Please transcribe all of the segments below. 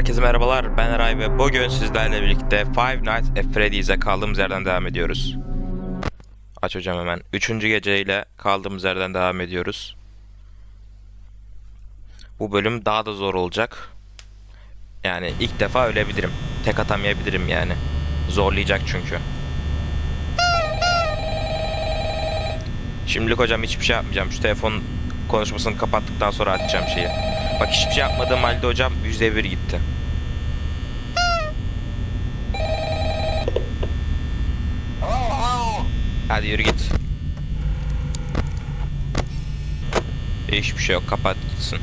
Herkese merhabalar, ben Eray ve bugün sizlerle birlikte Five Nights at Freddy's'e kaldığımız yerden devam ediyoruz. Aç hocam hemen. Üçüncü geceyle kaldığımız yerden devam ediyoruz. Bu bölüm daha da zor olacak. Yani ilk defa ölebilirim. Tek atamayabilirim yani. Zorlayacak çünkü. Şimdilik hocam hiçbir şey yapmayacağım. Şu telefon konuşmasını kapattıktan sonra açacağım şeyi. Bak hiçbir şey yapmadığım halde hocam %1 gitti. Hadi yürü git. Hiçbir şey yok. Kapat gitsin.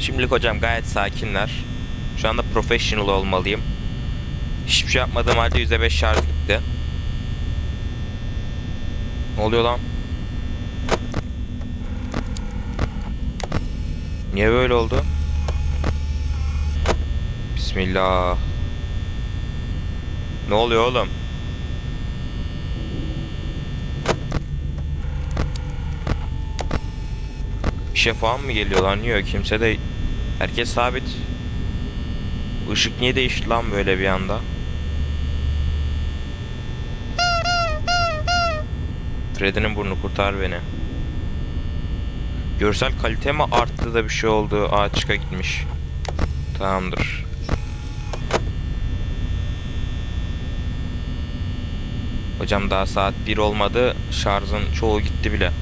Şimdilik hocam gayet sakinler. Şu anda professional olmalıyım. Hiçbir şey yapmadığım halde %5 şarj gitti. Ne oluyor lan? Niye böyle oldu? Bismillah. Ne oluyor oğlum? Bir şey falan mı geliyor lan? Yok kimse de... Herkes sabit. Işık niye değişti lan böyle bir anda? Freddy'nin burnu kurtar beni. Görsel kalite mi arttı da bir şey oldu? Aa gitmiş. Tamamdır. Hocam daha saat 1 olmadı. Şarjın çoğu gitti bile.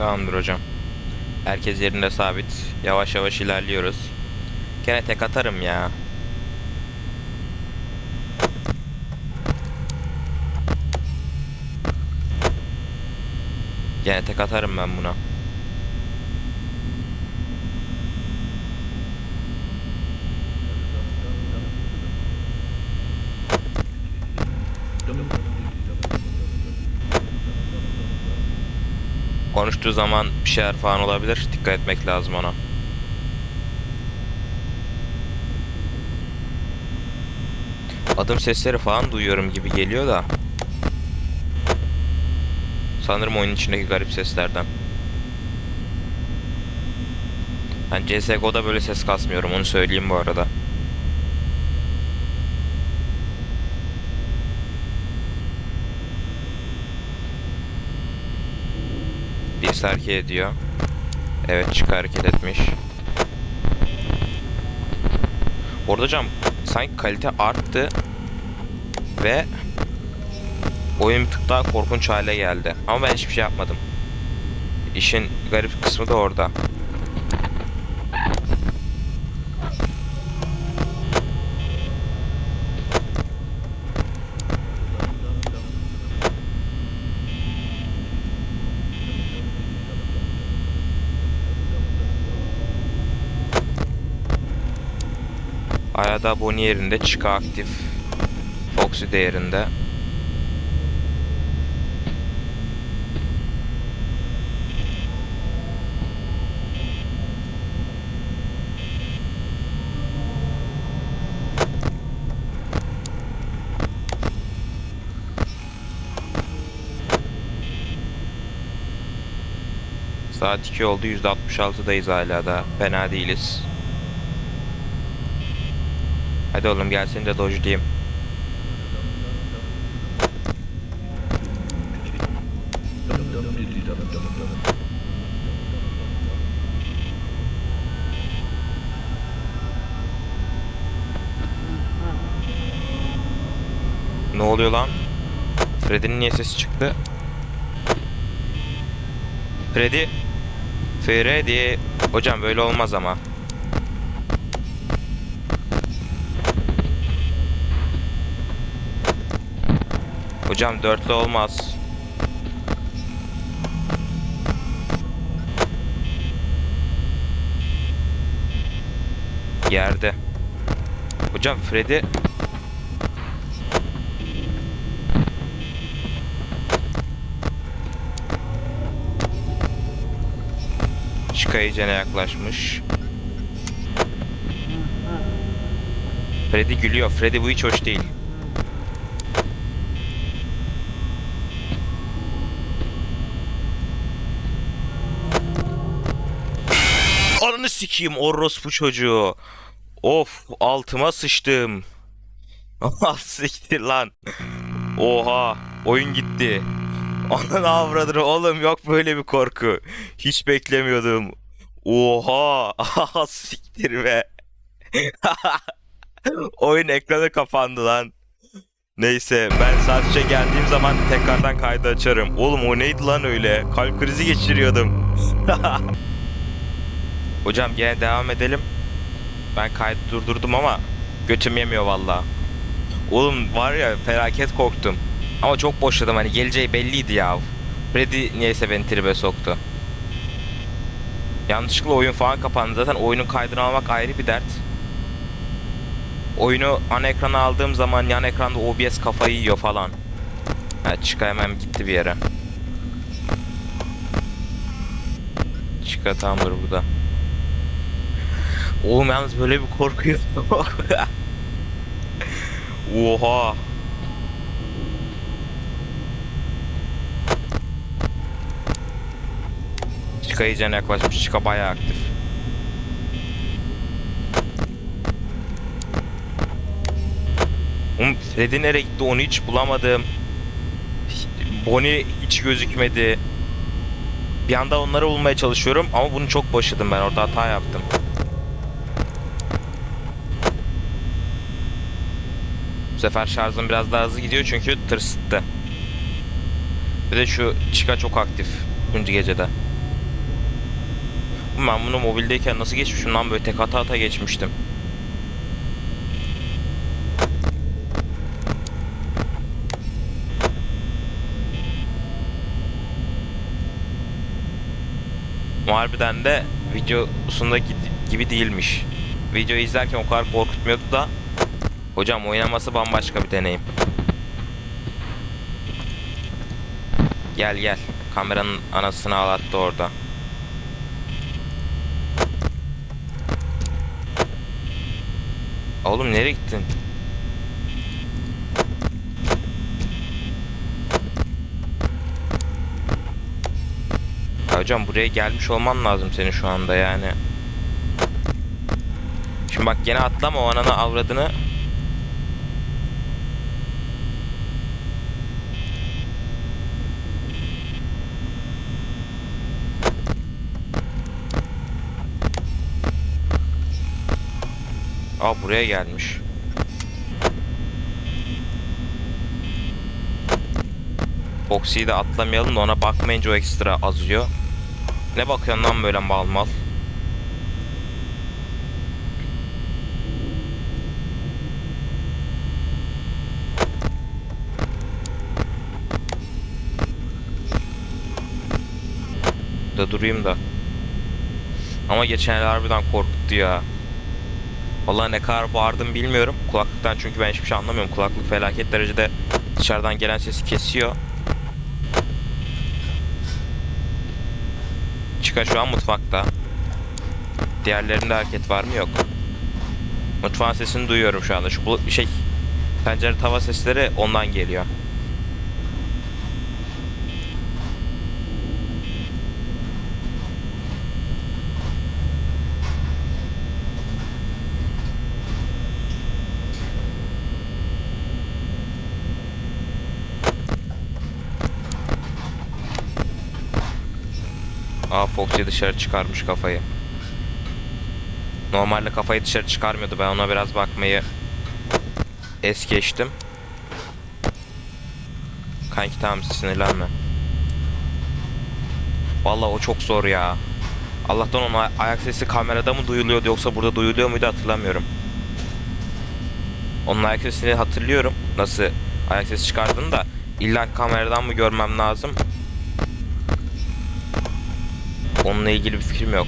Tamamdır hocam. Herkes yerinde sabit. Yavaş yavaş ilerliyoruz. Gene tek atarım ya. Gene tek atarım ben buna. Konuştuğu zaman bir şeyler falan olabilir. Dikkat etmek lazım ona. Adım sesleri falan duyuyorum gibi geliyor da. Sanırım oyunun içindeki garip seslerden. Ben CSGO'da böyle ses kasmıyorum onu söyleyeyim bu arada. Birisi hareket ediyor. Evet çık hareket etmiş. Orada hocam sanki kalite arttı ve oyun bir tık daha korkunç hale geldi. Ama ben hiçbir şey yapmadım. İşin garip kısmı da orada. Ayada Bonnie yerinde, Chica aktif. Foxy değerinde. Saat 2 oldu. %66'dayız hala da. Fena değiliz. Hadi oğlum gel seni de dojlayayım. Ne oluyor lan? Freddy'nin niye sesi çıktı? Freddy. Freddy. Hocam böyle olmaz ama. Hocam dörtlü olmaz. Yerde. Hocam Freddy dakika yaklaşmış. Freddy gülüyor. Freddy bu hiç hoş değil. Ananı sikeyim orospu çocuğu. Of altıma sıçtım. Ah siktir lan. Oha oyun gitti. Ananı avradını oğlum yok böyle bir korku. Hiç beklemiyordum. Oha ah siktir be. oyun ekranı kapandı lan. Neyse ben sadece geldiğim zaman tekrardan kaydı açarım. Oğlum o neydi lan öyle? Kalp krizi geçiriyordum. Hocam gene devam edelim. Ben kaydı durdurdum ama götüm yemiyor valla. Oğlum var ya felaket korktum. Ama çok boşladım hani geleceği belliydi ya. Freddy niyeyse beni tribe soktu. Yanlışlıkla oyun falan kapandı. Zaten oyunun kaydını almak ayrı bir dert. Oyunu ana ekrana aldığım zaman yan ekranda OBS kafayı yiyor falan. Ha, hemen gitti bir yere. Çıka tamamdır burada. Oğlum yalnız böyle bir korkuyor. Oha. Chica iyicene yaklaşmış. Chica bayağı aktif. Oğlum Freddy nereye gitti onu hiç bulamadım. Bonnie hiç gözükmedi. Bir anda onları bulmaya çalışıyorum ama bunu çok boşladım ben orada hata yaptım. Bu sefer şarjım biraz daha hızlı gidiyor çünkü tırsıttı. Bir de şu Chica çok aktif. Üçüncü gecede. Ben bunu mobildeyken nasıl geçmişim lan böyle tek ata ata geçmiştim. Harbiden de videosunda gibi değilmiş. Videoyu izlerken o kadar korkutmuyordu da Hocam oynaması bambaşka bir deneyim. Gel gel. Kameranın anasını ağlattı orada. Oğlum nereye gittin? Ya hocam buraya gelmiş olman lazım senin şu anda yani. Şimdi bak gene atlama o ananı avradını. Aa buraya gelmiş. Foxy'yi de atlamayalım da ona bakmayınca o ekstra azıyor. Ne bakıyorsun lan böyle mal mal? Da durayım da. Ama geçen el harbiden korkuttu ya. Vallahi ne kadar bağırdım bilmiyorum. Kulaklıktan çünkü ben hiçbir şey anlamıyorum. Kulaklık felaket derecede dışarıdan gelen sesi kesiyor. Çıka şu an mutfakta. Diğerlerinde hareket var mı? Yok. Mutfağın sesini duyuyorum şu anda. Şu bu şey pencere tava sesleri ondan geliyor. Aa dışarı çıkarmış kafayı. Normalde kafayı dışarı çıkarmıyordu. Ben ona biraz bakmayı es geçtim. Kanki tamam sinirlenme. Vallahi o çok zor ya. Allah'tan onun ay- ayak sesi kamerada mı duyuluyordu yoksa burada duyuluyor muydu hatırlamıyorum. Onun ayak sesini hatırlıyorum. Nasıl ayak sesi çıkardığını da illa kameradan mı görmem lazım? Onunla ilgili bir fikrim yok.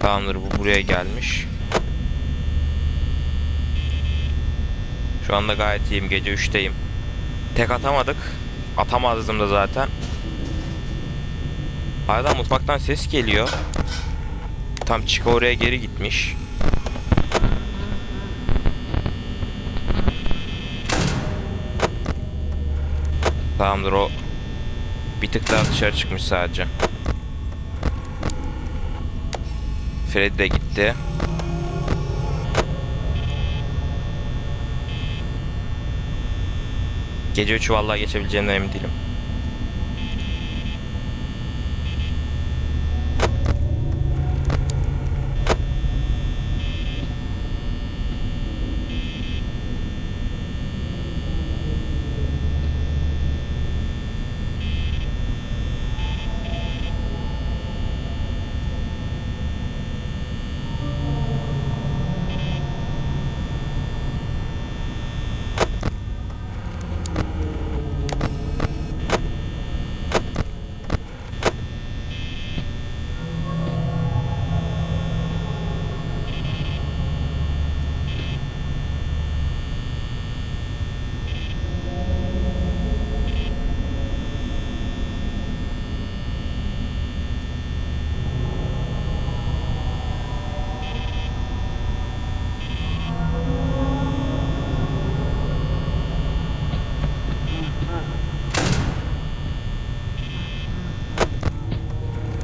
Tamamdır bu buraya gelmiş. Şu anda gayet iyiyim. Gece 3'teyim. Tek atamadık. Atamazdım da zaten. Hala mutfaktan ses geliyor. Tam Chico oraya geri gitmiş. Tamamdır o bir tık daha dışarı çıkmış sadece. Freddy de gitti. Gece 3'ü vallahi geçebileceğimden emin değilim.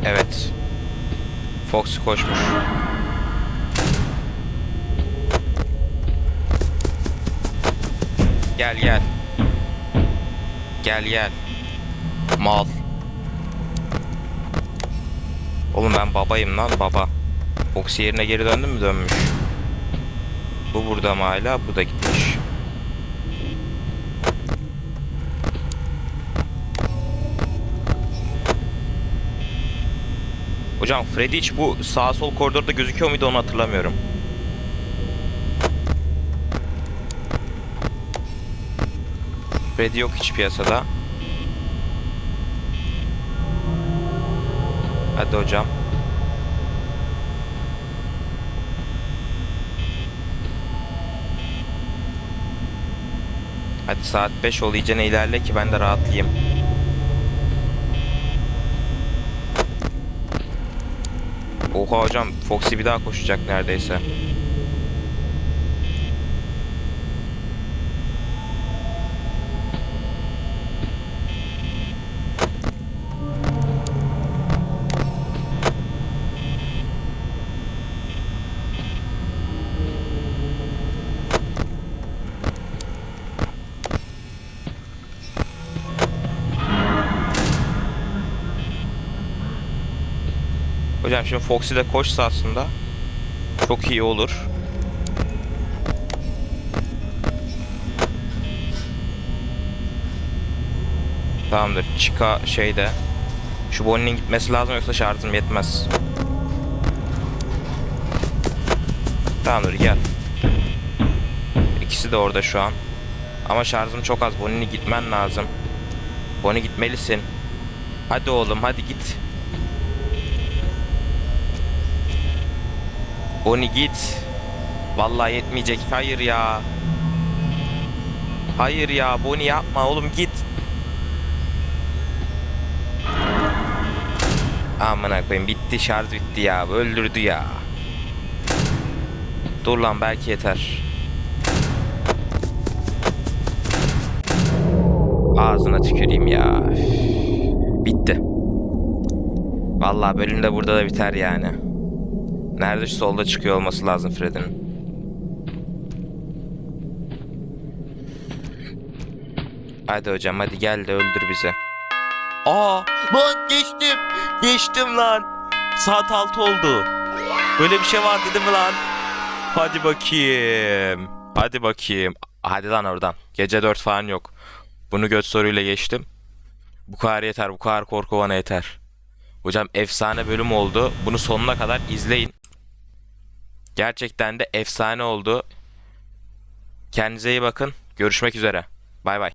Evet. Fox koşmuş. Gel gel. Gel gel. Mal. Oğlum ben babayım lan baba. Fox yerine geri döndü mü dönmüş. Bu burada mı hala? Bu da gitmiş. Hocam Freddy hiç bu sağ sol koridorda gözüküyor muydu onu hatırlamıyorum. Freddy yok hiç piyasada. Hadi hocam. Hadi saat 5 ol iyicene ilerle ki ben de rahatlayayım. Oha hocam Foxy bir daha koşacak neredeyse. Hocam şimdi Foxy de koşsa aslında çok iyi olur. Tamamdır. Chica şeyde. Şu Bonnie'nin gitmesi lazım yoksa şarjım yetmez. Tamamdır gel. İkisi de orada şu an. Ama şarjım çok az. Bonnie'nin gitmen lazım. Bonnie gitmelisin. Hadi oğlum hadi git. Bonnie git. Vallahi yetmeyecek. Hayır ya. Hayır ya. Bonnie yapma oğlum git. Amına koyayım bitti şarj bitti ya. Öldürdü ya. Dur lan belki yeter. Ağzına tüküreyim ya. Bitti. Vallahi bölüm de burada da biter yani. Nerede şu solda çıkıyor olması lazım Fred'in. Hadi hocam hadi gel de öldür bizi. Aa lan geçtim. Geçtim lan. Saat 6 oldu. Böyle bir şey var dedim lan? Hadi bakayım. Hadi bakayım. Hadi lan oradan. Gece 4 falan yok. Bunu göt soruyla geçtim. Bu kadar yeter. Bu kadar korku bana yeter. Hocam efsane bölüm oldu. Bunu sonuna kadar izleyin. Gerçekten de efsane oldu. Kendinize iyi bakın. Görüşmek üzere. Bay bay.